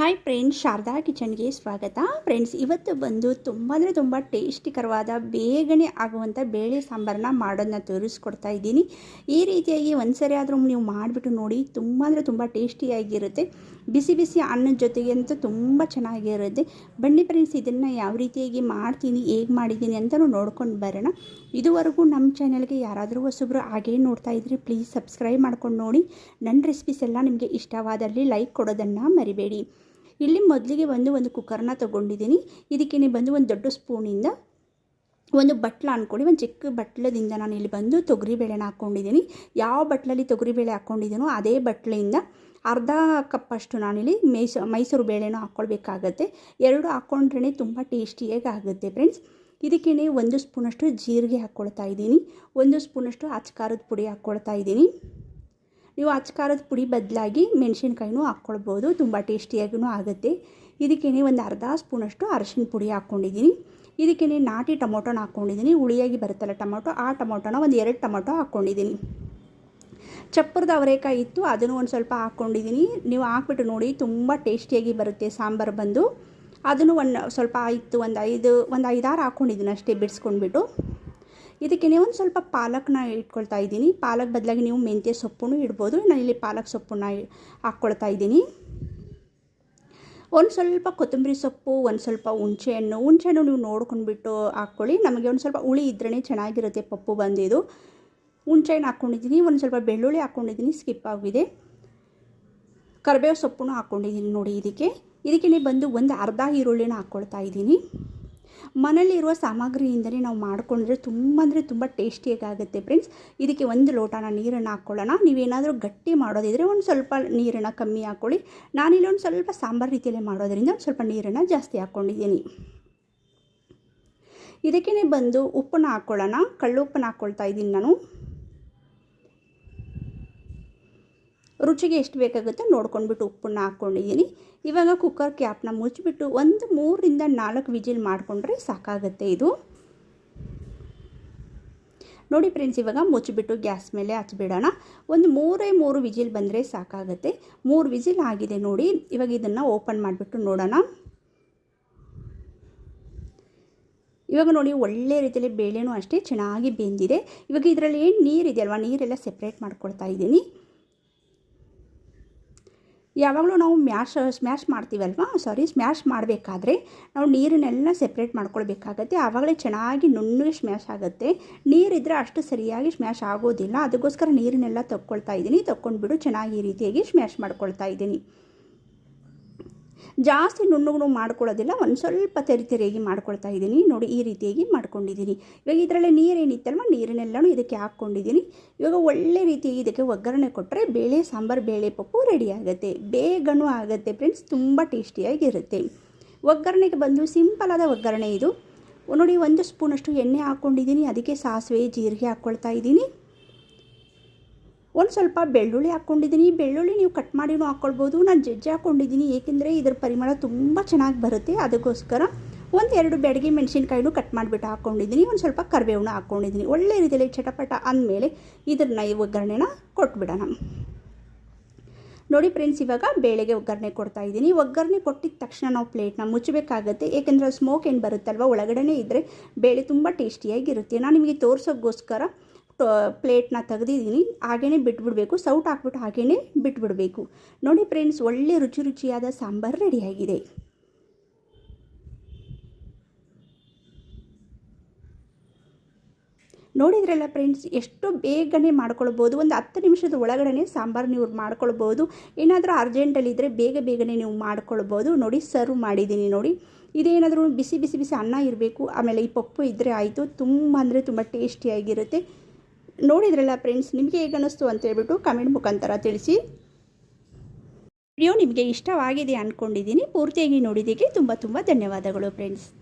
Hi friends Sharada ಕಿಚನ್ಗೆ ಸ್ವಾಗತ. Friends ಇವತ್ತು ಬಂದು ತುಂಬ ಅಂದರೆ ತುಂಬ ಟೇಸ್ಟಿಕರವಾದ ಬೇಗನೆ ಆಗುವಂಥ ಬೇಳೆ ಸಾಂಬಾರನ್ನ ಮಾಡೋದನ್ನ ತೋರಿಸ್ಕೊಡ್ತಾ ಇದ್ದೀನಿ. ಈ ರೀತಿಯಾಗಿ ಒಂದು ಸರಿ ಆದರೂ ನೀವು ಮಾಡಿಬಿಟ್ಟು ನೋಡಿ ತುಂಬ ಅಂದರೆ ತುಂಬ ಟೇಸ್ಟಿಯಾಗಿರುತ್ತೆ. ಬಿಸಿ ಬಿಸಿ ಅನ್ನದ ಜೊತೆಗೆ ಅಂತೂ ತುಂಬ ಚೆನ್ನಾಗಿರುತ್ತೆ. ಬನ್ನಿ ಫ್ರೆಂಡ್ಸ್ ಇದನ್ನು ಯಾವ ರೀತಿಯಾಗಿ ಮಾಡ್ತೀನಿ, ಹೇಗೆ ಮಾಡಿದ್ದೀನಿ ಅಂತಲೂ ನೋಡ್ಕೊಂಡು ಬರೋಣ. ಇದುವರೆಗೂ ನಮ್ಮ ಚಾನಲ್ಗೆ ಯಾರಾದರೂ ಹೊಸಬ್ರು ಹಾಗೇ ನೋಡ್ತಾ ಇದ್ರಿ ಪ್ಲೀಸ್ ಸಬ್ಸ್ಕ್ರೈಬ್ ಮಾಡ್ಕೊಂಡು ನೋಡಿ. ನನ್ನ ರೆಸಿಪೀಸ್ ಎಲ್ಲ ನಿಮಗೆ ಇಷ್ಟವಾದಲ್ಲಿ ಲೈಕ್ ಕೊಡೋದನ್ನು ಮರಿಬೇಡಿ. ಇಲ್ಲಿ ಮೊದಲಿಗೆ ಬಂದು ಒಂದು ಕುಕ್ಕರ್ನ ತೊಗೊಂಡಿದ್ದೀನಿ. ಇದಕ್ಕೆ ಬಂದು ಒಂದು ದೊಡ್ಡ ಸ್ಪೂನಿಂದ ಒಂದು ಬಟ್ಲ ಅಂದ್ಕೊಳ್ಳಿ. ಒಂದು ಚಿಕ್ಕ ಬಟ್ಲದಿಂದ ನಾನು ಇಲ್ಲಿ ಬಂದು ತೊಗರಿಬೇಳೆನ ಹಾಕ್ಕೊಂಡಿದ್ದೀನಿ. ಯಾವ ಬಟ್ಲಲ್ಲಿ ತೊಗರಿಬೇಳೆ ಹಾಕ್ಕೊಂಡಿದ್ದೀನೋ ಅದೇ ಬಟ್ಲೆಯಿಂದ ಅರ್ಧ ಕಪ್ಪಷ್ಟು ನಾನಿಲ್ಲಿ ಮೈಸೂ, ಮೈಸೂರು ಬೇಳೆನೂ ಹಾಕ್ಕೊಳ್ಬೇಕಾಗತ್ತೆ. ಎರಡು ಹಾಕ್ಕೊಂಡ್ರೇ ತುಂಬ ಟೇಸ್ಟಿಯಾಗಿ ಆಗುತ್ತೆ ಫ್ರೆಂಡ್ಸ್. ಇದಕ್ಕೇ ಒಂದು ಸ್ಪೂನಷ್ಟು ಜೀರಿಗೆ ಹಾಕ್ಕೊಳ್ತಾ ಇದ್ದೀನಿ. ಒಂದು ಸ್ಪೂನಷ್ಟು ಅಚ್ಕಾರದ ಪುಡಿ ಹಾಕ್ಕೊಳ್ತಾ ಇದ್ದೀನಿ. ನೀವು ಅಚ್ಕಾರದ ಪುಡಿ ಬದಲಾಗಿ ಮೆಣಸಿನ್ಕಾಯಿನೂ ಹಾಕ್ಕೊಳ್ಬೋದು. ತುಂಬ ಟೇಸ್ಟಿಯಾಗೂ ಆಗುತ್ತೆ. ಇದಕ್ಕೇ ಒಂದು ಅರ್ಧ ಸ್ಪೂನಷ್ಟು ಅರಶಿನ ಪುಡಿ ಹಾಕ್ಕೊಂಡಿದ್ದೀನಿ. ಇದಕ್ಕೇ ನಾಟಿ ಟೊಮೊಟೊನ ಹಾಕ್ಕೊಂಡಿದ್ದೀನಿ. ಹುಳಿಯಾಗಿ ಬರುತ್ತಲ್ಲ ಟೊಮೊಟೊ, ಆ ಟೊಮೊಟೊನ ಒಂದು ಎರಡು ಟೊಮೊಟೊ ಹಾಕ್ಕೊಂಡಿದ್ದೀನಿ. ಚಪ್ಪರದ ಅವರೆಕಾಯಿ ಇತ್ತು, ಅದನ್ನು ಒಂದು ಸ್ವಲ್ಪ ಹಾಕ್ಕೊಂಡಿದ್ದೀನಿ. ನೀವು ಹಾಕ್ಬಿಟ್ಟು ನೋಡಿ, ತುಂಬ ಟೇಸ್ಟಿಯಾಗಿ ಬರುತ್ತೆ ಸಾಂಬಾರು ಬಂದು. ಅದನ್ನು ಒಂದು ಸ್ವಲ್ಪ ಆಯಿತು ಒಂದು ಐದು, ಒಂದು ಐದಾರು ಹಾಕ್ಕೊಂಡಿದ್ದೀನಿ ಅಷ್ಟೇ ಬಿಡಿಸ್ಕೊಂಡ್ಬಿಟ್ಟು. ಇದಕ್ಕೆ ಒಂದು ಸ್ವಲ್ಪ ಪಾಲಕ್ನ ಇಟ್ಕೊಳ್ತಾ ಇದ್ದೀನಿ. ಪಾಲಕ್ ಬದಲಾಗಿ ನೀವು ಮೆಂತ್ಯ ಸೊಪ್ಪು ಇಡ್ಬೋದು. ನಾನು ಇಲ್ಲಿ ಪಾಲಕ್ ಸೊಪ್ಪನ್ನ ಹಾಕ್ಕೊಳ್ತಾ ಇದ್ದೀನಿ. ಒಂದು ಸ್ವಲ್ಪ ಕೊತ್ತಂಬರಿ ಸೊಪ್ಪು, ಒಂದು ಸ್ವಲ್ಪ ಹುಣಸೆಹಣ್ಣು. ಹುಣಸೆಹಣ್ಣು ನೀವು ನೋಡ್ಕೊಂಡ್ಬಿಟ್ಟು ಹಾಕ್ಕೊಳ್ಳಿ. ನಮಗೆ ಒಂದು ಸ್ವಲ್ಪ ಹುಳಿ ಇದ್ರೇ ಚೆನ್ನಾಗಿರುತ್ತೆ ಪಪ್ಪು ಬಂದಿದ್ದು. ಹುಣಸೆಹಣ್ಣು ಹಾಕ್ಕೊಂಡಿದ್ದೀನಿ. ಒಂದು ಸ್ವಲ್ಪ ಬೆಳ್ಳುಳ್ಳಿ ಹಾಕ್ಕೊಂಡಿದ್ದೀನಿ. ಸ್ಕಿಪ್ ಆಗಿದೆ. ಕರಿಬೇವು ಸೊಪ್ಪು ಹಾಕ್ಕೊಂಡಿದ್ದೀನಿ ನೋಡಿ ಇದಕ್ಕೆ. ಇದಕ್ಕೆ ಬಂದು ಒಂದು ಅರ್ಧ ಈರುಳ್ಳಿನ ಹಾಕ್ಕೊಳ್ತಾ ಇದ್ದೀನಿ. ಮನೇಲಿರುವ ಸಾಮಗ್ರಿಯಿಂದಲೇ ನಾವು ಮಾಡಿಕೊಂಡ್ರೆ ತುಂಬ ಅಂದರೆ ತುಂಬ ಟೇಸ್ಟಿಯಾಗುತ್ತೆ ಫ್ರೆಂಡ್ಸ್. ಇದಕ್ಕೆ ಒಂದು ಲೋಟನ ನೀರನ್ನು ಹಾಕ್ಕೊಳ್ಳೋಣ. ನೀವೇನಾದರೂ ಗಟ್ಟಿ ಮಾಡೋದಿದ್ರೆ ಒಂದು ಸ್ವಲ್ಪ ನೀರನ್ನು ಕಮ್ಮಿ ಹಾಕ್ಕೊಳ್ಳಿ. ನಾನಿಲ್ಲಿ ಒಂದು ಸ್ವಲ್ಪ ಸಾಂಬಾರು ರೀತಿಯಲ್ಲೇ ಮಾಡೋದರಿಂದ ಒಂದು ಸ್ವಲ್ಪ ನೀರನ್ನು ಜಾಸ್ತಿ ಹಾಕ್ಕೊಂಡಿದ್ದೀನಿ. ಇದಕ್ಕೇ ಬಂದು ಉಪ್ಪನ್ನು ಹಾಕ್ಕೊಳ್ಳೋಣ. ಕಳ್ಳು ಉಪ್ಪನ್ನ ಹಾಕ್ಕೊಳ್ತಾ ಇದ್ದೀನಿ ನಾನು. ರುಚಿಗೆ ಎಷ್ಟು ಬೇಕಾಗುತ್ತೆ ನೋಡ್ಕೊಂಡ್ಬಿಟ್ಟು ಉಪ್ಪನ್ನ ಹಾಕ್ಕೊಂಡಿದ್ದೀನಿ. ಇವಾಗ ಕುಕ್ಕರ್ ಕ್ಯಾಪ್ನ ಮುಚ್ಚಿಬಿಟ್ಟು ಒಂದು ಮೂರರಿಂದ ನಾಲ್ಕು ವಿಜಿಲ್ ಮಾಡಿಕೊಂಡ್ರೆ ಸಾಕಾಗುತ್ತೆ ಇದು. ನೋಡಿ ಫ್ರೆಂಡ್ಸ್ ಇವಾಗ ಮುಚ್ಚಿಬಿಟ್ಟು ಗ್ಯಾಸ್ ಮೇಲೆ ಹಚ್ಚಿಬಿಡೋಣ ಒಂದು ಮೂರೇ ಮೂರು ವಿಜಿಲ್ ಬಂದರೆ ಸಾಕಾಗುತ್ತೆ. ಮೂರು ವಿಜಿಲ್ ಆಗಿದೆ ನೋಡಿ. ಇವಾಗ ಇದನ್ನು ಓಪನ್ ಮಾಡಿಬಿಟ್ಟು ನೋಡೋಣ. ಇವಾಗ ನೋಡಿ, ಒಳ್ಳೆ ರೀತಿಯಲ್ಲಿ ಬೇಳೆನೂ ಅಷ್ಟೇ ಚೆನ್ನಾಗಿ ಬೆಂದಿದೆ. ಇವಾಗ ಇದರಲ್ಲಿ ಏನು ನೀರಿದೆ ಅಲ್ವಾ? ನೀರೆಲ್ಲ ಸೆಪ್ರೇಟ್ ಮಾಡ್ಕೊಳ್ತಾ ಇದ್ದೀನಿ. ಯಾವಾಗಲೂ ನಾವು ಮ್ಯಾಶ್ ಸ್ಮ್ಯಾಶ್ ಮಾಡ್ತೀವಲ್ವ ಸಾರಿ ಸ್ಮ್ಯಾಶ್ ಮಾಡಬೇಕಾದ್ರೆ ನಾವು ನೀರನ್ನೆಲ್ಲ ಸೆಪ್ರೇಟ್ ಮಾಡ್ಕೊಳ್ಬೇಕಾಗತ್ತೆ. ಆವಾಗಲೇ ಚೆನ್ನಾಗಿ ನುಣ್ಣಗೆ ಸ್ಮ್ಯಾಶ್ ಆಗುತ್ತೆ. ನೀರಿದ್ದರೆ ಅಷ್ಟು ಸರಿಯಾಗಿ ಸ್ಮ್ಯಾಶ್ ಆಗೋದಿಲ್ಲ. ಅದಕ್ಕೋಸ್ಕರ ನೀರನ್ನೆಲ್ಲ ತಕ್ಕೊಳ್ತಾ ಇದ್ದೀನಿ. ತೊಗೊಂಡ್ಬಿಟ್ಟು ಚೆನ್ನಾಗಿ ಈ ರೀತಿಯಾಗಿ ಸ್ಮ್ಯಾಶ್ ಮಾಡ್ಕೊಳ್ತಾ ಇದ್ದೀನಿ. ಜಾಸ್ತಿ ನುಣ್ಣುಗುಣು ಮಾಡ್ಕೊಳ್ಳೋದಿಲ್ಲ, ಒಂದು ಸ್ವಲ್ಪ ತೆರಿ ತೆರಿಯಾಗಿ ಮಾಡ್ಕೊಳ್ತಾ ಇದ್ದೀನಿ. ನೋಡಿ, ಈ ರೀತಿಯಾಗಿ ಮಾಡ್ಕೊಂಡಿದ್ದೀನಿ. ಇವಾಗ ಇದರಲ್ಲಿ ನೀರೇನಿತ್ತಲ್ವ? ನೀರನ್ನೆಲ್ಲನೂ ಇದಕ್ಕೆ ಹಾಕ್ಕೊಂಡಿದ್ದೀನಿ. ಇವಾಗ ಒಳ್ಳೆ ರೀತಿಯಾಗಿ ಇದಕ್ಕೆ ಒಗ್ಗರಣೆ ಕೊಟ್ಟರೆ ಬೇಳೆ, ಸಾಂಬಾರು, ಬೇಳೆ ಪಪ್ಪು ರೆಡಿ ಆಗುತ್ತೆ. ಬೇಗನೂ ಆಗುತ್ತೆ ಫ್ರೆಂಡ್ಸ್ ತುಂಬ ಟೇಸ್ಟಿಯಾಗಿರುತ್ತೆ. ಒಗ್ಗರಣೆಗೆ ಬಂದು ಸಿಂಪಲಾದ ಒಗ್ಗರಣೆ ಇದು. ನೋಡಿ, ಒಂದು ಸ್ಪೂನಷ್ಟು ಎಣ್ಣೆ ಹಾಕ್ಕೊಂಡಿದ್ದೀನಿ. ಅದಕ್ಕೆ ಸಾಸಿವೆ, ಜೀರಿಗೆ ಹಾಕ್ಕೊಳ್ತಾ ಇದ್ದೀನಿ. ಒಂದು ಸ್ವಲ್ಪ ಬೆಳ್ಳುಳ್ಳಿ ಹಾಕ್ಕೊಂಡಿದ್ದೀನಿ. ಬೆಳ್ಳುಳ್ಳಿ ನೀವು ಕಟ್ ಮಾಡಿನೂ ಹಾಕ್ಕೊಳ್ಬೋದು ನಾನು ಜಜ್ಜಿ ಹಾಕ್ಕೊಂಡಿದ್ದೀನಿ ಏಕೆಂದರೆ ಇದರ ಪರಿಮಳ ತುಂಬ ಚೆನ್ನಾಗಿ ಬರುತ್ತೆ. ಅದಕ್ಕೋಸ್ಕರ ಒಂದು ಎರಡು ಬೆಡಗಿ ಮೆಣಸಿನ್ಕಾಯಿನೂ ಕಟ್ ಮಾಡಿಬಿಟ್ಟು ಹಾಕ್ಕೊಂಡಿದ್ದೀನಿ ಒಂದು ಸ್ವಲ್ಪ ಕರಿಬೇವನ್ನ ಹಾಕ್ಕೊಂಡಿದ್ದೀನಿ ಒಳ್ಳೆ ರೀತಿಯಲ್ಲಿ ಚಟಪಟ ಅಂದಮೇಲೆ ಇದನ್ನು ಈ ಒಗ್ಗರಣೆನ ಕೊಟ್ಬಿಡೋಣ. ನೋಡಿ ಫ್ರೆಂಡ್ಸ್, ಇವಾಗ ಬೇಳೆಗೆ ಒಗ್ಗರಣೆ ಕೊಡ್ತಾ ಇದ್ದೀನಿ. ಒಗ್ಗರಣೆ ಕೊಟ್ಟಿದ ತಕ್ಷಣ ನಾವು ಪ್ಲೇಟ್ನ ಮುಚ್ಚಬೇಕಾಗತ್ತೆ. ಏಕೆಂದರೆ ಸ್ಮೋಕ್ ಏನು ಬರುತ್ತಲ್ವ? ಒಳಗಡೆ ಇದ್ದರೆ ಬೇಳೆ ತುಂಬ ಟೇಸ್ಟಿಯಾಗಿರುತ್ತೆ. ನಾನು ನಿಮಗೆ ತೋರಿಸೋಕ್ಕೋಸ್ಕರ ಪ್ಲೇಟ್ನ ತೆಗೆದಿದ್ದೀನಿ. ಹಾಗೇ ಬಿಟ್ಬಿಡಬೇಕು. ಸೌಟ್ ಹಾಕ್ಬಿಟ್ಟು ಹಾಗೇ ಬಿಟ್ಬಿಡಬೇಕು. ನೋಡಿ ಫ್ರೆಂಡ್ಸ್ ಒಳ್ಳೆ ರುಚಿ ರುಚಿಯಾದ ಸಾಂಬಾರು ರೆಡಿಯಾಗಿದೆ. ನೋಡಿದ್ರಲ್ಲ ಫ್ರೆಂಡ್ಸ್ ಎಷ್ಟು ಬೇಗನೆ ಮಾಡ್ಕೊಳ್ಬೋದು. ಒಂದು ಹತ್ತು ನಿಮಿಷದ ಒಳಗಡೆ ಸಾಂಬಾರು ನೀವು ಮಾಡ್ಕೊಳ್ಬೋದು. ಏನಾದರೂ ಅರ್ಜೆಂಟಲ್ಲಿದ್ದರೆ ಬೇಗ ಬೇಗನೆ ನೀವು ಮಾಡ್ಕೊಳ್ಬೋದು. ನೋಡಿ ಸರ್ವ್ ಮಾಡಿದ್ದೀನಿ ನೋಡಿ. ಇದೇನಾದರೂ ಬಿಸಿ ಬಿಸಿ ಬಿಸಿ ಅನ್ನ ಇರಬೇಕು. ಆಮೇಲೆ ಈ ಪಪ್ಪು ಇದ್ದರೆ ಆಯಿತು. ತುಂಬ ಅಂದರೆ ತುಂಬ ಟೇಸ್ಟಿಯಾಗಿರುತ್ತೆ ನೋಡಿದ್ರಲ್ಲ ಫ್ರೆಂಡ್ಸ್ ನಿಮಗೆ ಹೇಗೆ ಅನ್ನಿಸ್ತು ಅಂತ ಹೇಳ್ಬಿಟ್ಟು ಕಮೆಂಟ್ ಮುಖಾಂತರ ತಿಳಿಸಿ. ವಿಡಿಯೋ ನಿಮಗೆ ಇಷ್ಟವಾಗಿದೆ ಅಂದ್ಕೊಂಡಿದ್ದೀನಿ ಪೂರ್ತಿಯಾಗಿ ನೋಡಿದ್ದಕ್ಕೆ ತುಂಬ ತುಂಬ ಧನ್ಯವಾದಗಳು ಫ್ರೆಂಡ್ಸ್